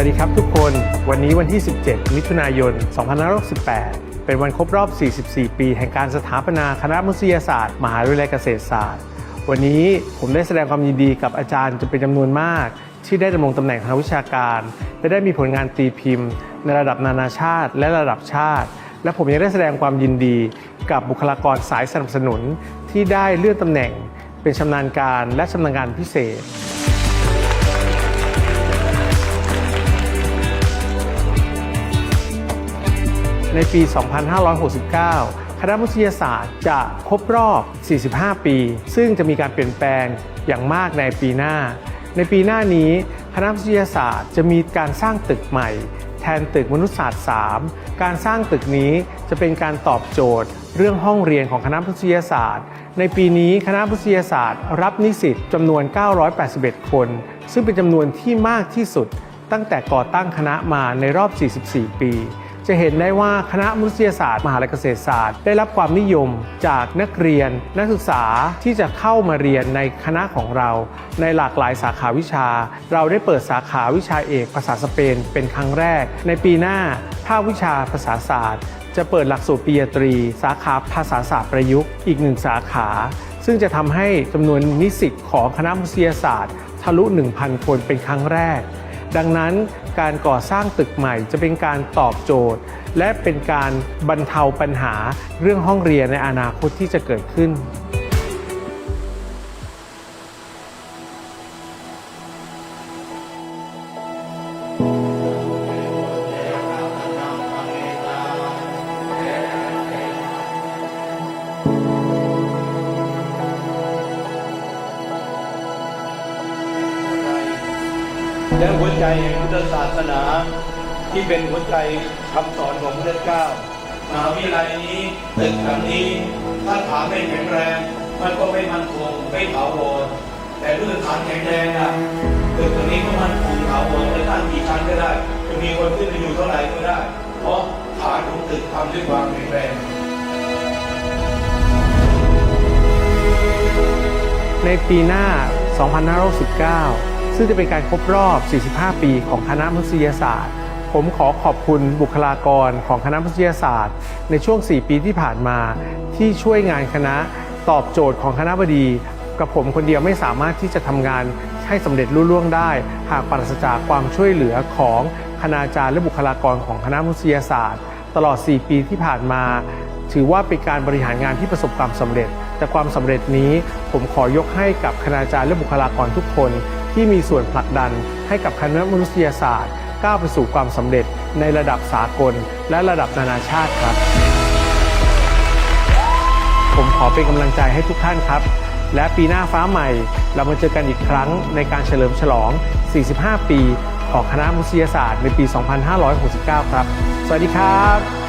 วัสดีครับทุกคน วันนี้วันที่ 17 มิถุนายน 2568 เป็นวันครบรอบ 44 ปี แห่งการสถาปนาคณะมนุษยศาสตร์ มหาวิทยาลัยเกษตรศาสตร์ วันนี้ผมได้แสดงความยินดีกับอาจารย์จำเป็นจำนวนมาก ที่ได้ดำรงตำแหน่งทางวิชาการ และได้มีผลงานตีพิมพ์ ในระดับนานาชาติ และระดับชาติ และผมยังได้แสดงความยินดีกับบุคลากรสายสนับสนุน ที่ได้เลื่อนตำแหน่ง เป็นชำนาญการและชำนาญการพิเศษ ในปี 2569 คณะมนุษยศาสตร์จะครบรอบ 45 ปี ซึ่งจะมีการเปลี่ยนแปลงอย่างมากในปีหน้า ในปีหน้านี้คณะมนุษยศาสตร์จะมีการสร้างตึกใหม่ แทนตึกมนุษยศาสตร์ 3 การสร้างตึกนี้จะเป็นการตอบโจทย์ เรื่องห้องเรียนของคณะมนุษยศาสตร์ ในปีนี้คณะมนุษยศาสตร์ รับนิสิตจำนวน 981 คน ซึ่งเป็นจำนวนที่มากที่สุดตั้งแต่ก่อตั้งคณะมาในรอบ 44 ปี จะเห็นได้ว่าคณะมนุษยศาสตร์ มหาลัยเกษตรศาสตร์ ได้รับความนิยมจากนักเรียน นักศึกษาที่จะเข้ามาเรียนในคณะของเรา ในหลากหลายสาขาวิชา เราได้เปิดสาขาวิชาเอกภาษาสเปนเป็นครั้งแรก ในปีหน้าภาควิชาภาษาศาสตร์ จะเปิดหลักสูตรปริญญาตรี สาขาภาษาศาสตร์ประยุกต์อีกหนึ่งสาขา ซึ่งจะทำให้จำนวนนิสิตของคณะมนุษยศาสตร์ ทะลุ 1,000 คนเป็นครั้งแรก ดังนั้นการก่อสร้างตึกใหม่จะเป็นการตอบโจทย์ และเป็นการบรรเทาปัญหาเรื่องห้องเรียนในอนาคตที่จะเกิดขึ้น และหัวใจแห่งพุทธศาสนา ที่เป็นหัวใจคำสอนของพระเจ้ามหาวิทยาลัยนี้ตึกหลังนี้ถ้าฐานไม่แข็งแรง มันก็ไม่มั่นคงไม่ถาวรแต่ด้วยฐานแข็งแรงนะตึกตัวนี้ก็มั่นคงถาวรจะตั้งกี่ชั้นก็ได้จะมีคนขึ้นไปอยู่เท่าไหร่ก็ได้ เพราะฐานของตึกทำด้วยความแข็งแรงในปีหน้า 2569 ซึ่งจะเป็นการครบรอบ 45 ปีของคณะมนุษยศาสตร์ ผมขอขอบคุณบุคลากรของคณะมนุษยศาสตร์ ในช่วง 4 ปีที่ผ่านมาที่ช่วยงานคณะตอบโจทย์ของคณะบดี กับผมคนเดียวไม่สามารถที่จะทำงานให้สำเร็จรุ่ล่วงได้ หากปราศจากความช่วยเหลือของคณาจารย์และบุคลากรของคณะมนุษยศาสตร์ ตลอด 4 ปีที่ผ่านมา ถือว่าเป็นการบริหารงานที่ประสบความสำเร็จ แต่ความสำเร็จนี้ผมขอยกให้กับคณาจารย์และบุคลากรทุกคน ที่มีส่วนผลักดันให้กับคณะมนุษยศาสตร์ ก้าวไปสู่ความสำเร็จในระดับสากล และระดับนานาชาติครับ ผมขอเป็นกำลังใจให้ทุกท่านครับ และปีหน้าฟ้าใหม่ เรามาเจอกันอีกครั้งในการเฉลิมฉลอง 45 ปี ของคณะมนุษยศาสตร์ในปี 2569 ครับ สวัสดีครับ